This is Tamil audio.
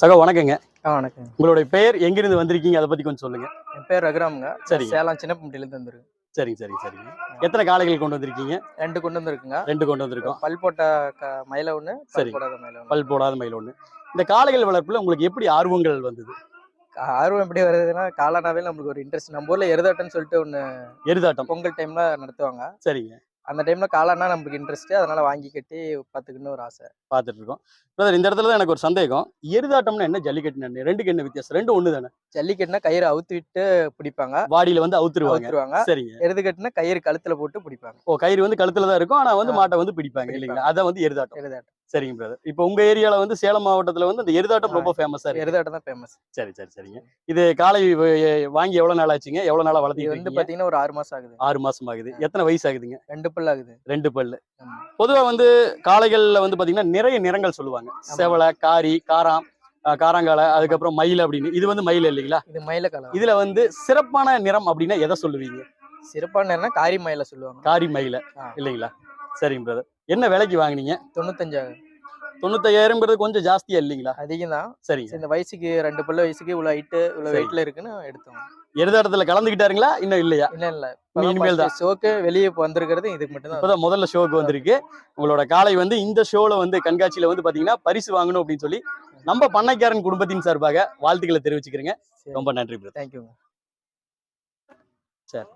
சகோ வணக்கங்க. ஆ வணக்கம் உங்களுடைய பெயர் எங்கிருந்து வந்திருக்கீங்க? அதை பத்தி கொஞ்சம் சொல்லுங்க. என் பேர் ரகுராமுங்க. சரிங்க. சேலம் சின்னப்பட்டிலேருந்து வந்துருக்கு சரிங்க சரிங்க சரிங்க. எத்தனை காளைகள் கொண்டு வந்திருக்கீங்க? ரெண்டு கொண்டு வந்திருக்குங்க. ரெண்டு கொண்டு வந்திருக்கோம். பல் போட்ட மயில ஒன்று சரி. போடாத மயில ஒன்று பல் போடாத மயில் ஒண்ணு. இந்த காளைகள் வளர்ப்புல உங்களுக்கு எப்படி ஆர்வங்கள் வந்தது? ஆர்வம் எப்படி வருதுன்னா காலானாவே நம்மளுக்கு ஒரு இன்ட்ரெஸ்ட் நம்ம ஊர்ல எருதாட்டம்னு சொல்லிட்டு ஒன்று எருதாட்டம். பொங்கல் டைம்ல நடத்துவாங்க. சரிங்க. அந்த டைம்ல காளானா நம்மளுக்கு இன்ட்ரெஸ்ட் அதனால வாங்கி கட்டி பத்துக்குன்னு ஒரு ஆசை. பார்த்துட்டு இருக்கோம். பிரதர் இந்த இடத்துல தான் எனக்கு ஒரு சந்தேகம். எருதாட்டம்னா என்ன ஜல்லிக்கட்டு என்ன? ரெண்டுக்கு என்ன வித்தியாசம்? ரெண்டு ஒண்ணு தானே ஜல்லிக்கட்டுனா கயிறு அவுத்து விட்டு பிடிப்பாங்க. வாடியில வந்து அவுத்துருவாங்க. சரிங்க. எருதுகட்டுனா கயிறு கழுத்துல போட்டு பிடிப்பாங்க. ஓ கயிறு வந்து கழுத்துல தான் இருக்கும் ஆனா வந்து. மாட்டை வந்து பிடிப்பாங்க. இல்லைங்களா? அதான் வந்து எருதாட்டம். எருதாட்டம். சரிங்க பிரதர் இப்போ உங்க ஏரியால வந்து சேலம் மாவட்டத்துல வந்து அந்த எருதாட்டம் ரொம்ப ஃபேமஸா இருக்கு. எருதாட்டம் தான் ஃபேமஸ் சரி சரி சரிங்க. இது வ- வாங்கி எவ்வளவு நாள் ஆச்சுங்க? எவ்வளவு நாளா இது வளர்த்திட்டு வந்து பாத்தீங்கன்னா ஒரு ஆறு மாசம் ஆகுது. ஆறு மாசம் ஆகுது. எத்தனை வயசு ஆகுதுங்க? ரெண்டு பல் ஆகுது. ரெண்டு பல்லு. பொதுவா வந்து காளைகள்ல வந்து பாத்தீங்கன்னா நிறைய நிறங்கள் சொல்லுவாங்க. செவலை காரி காராம் காராங்காலை அதுக்கப்புறம் மயில் அப்படின்னு. இது வந்து மயில் இல்லைங்களா? இது மயில கலர் இதுல வந்து சிறப்பான நிறம் அப்படின்னா எதை சொல்லுவீங்க? சிறப்பான காரி மயில சொல்லுவாங்க. காரி மயில. இல்லைங்களா? சரிங்க பிரதர் என்ன விலைக்கு வாங்குனீங்க? தொண்ணூத்தஞ்சாயிரம். தொண்ணூத்தாயிரம்ங்கிறது கொஞ்சம் ஜாஸ்தியா இல்லைங்களா? அதிகம் தான் சரிங்க இந்த வயசுக்கு ரெண்டு பல்லு வயசுக்கு இவ்வளவு ஹைட்டு இவ்வளவு சரி. வெயிட்ல இருக்குன்னு எடுத்தோம். எருதாட்டத்துல கலந்துக்கிட்டாருங்களா? இன்னும் இல்லையா? இல்ல இல்ல. இனி இனிமேல் தான். ஷோக்கு வெளியே வந்திருக்கிறது இதுக்கு மட்டும் தான் இப்பதான் முதல்ல ஷோக்கு வந்திருக்கு. உங்களோட காளை வந்து இந்த ஷோல வந்து கண்காட்சியில வந்து பாத்தீங்கன்னா பரிசு வாங்கணும் அப்படின்னு சொல்லி நம்ம பண்ணைக்காரன் குடும்பத்தின் சார்பாக வாழ்த்துக்களை தெரிவிச்சுக்கிறேங்க. ரொம்ப நன்றி தேங்க்யூங்க சரி.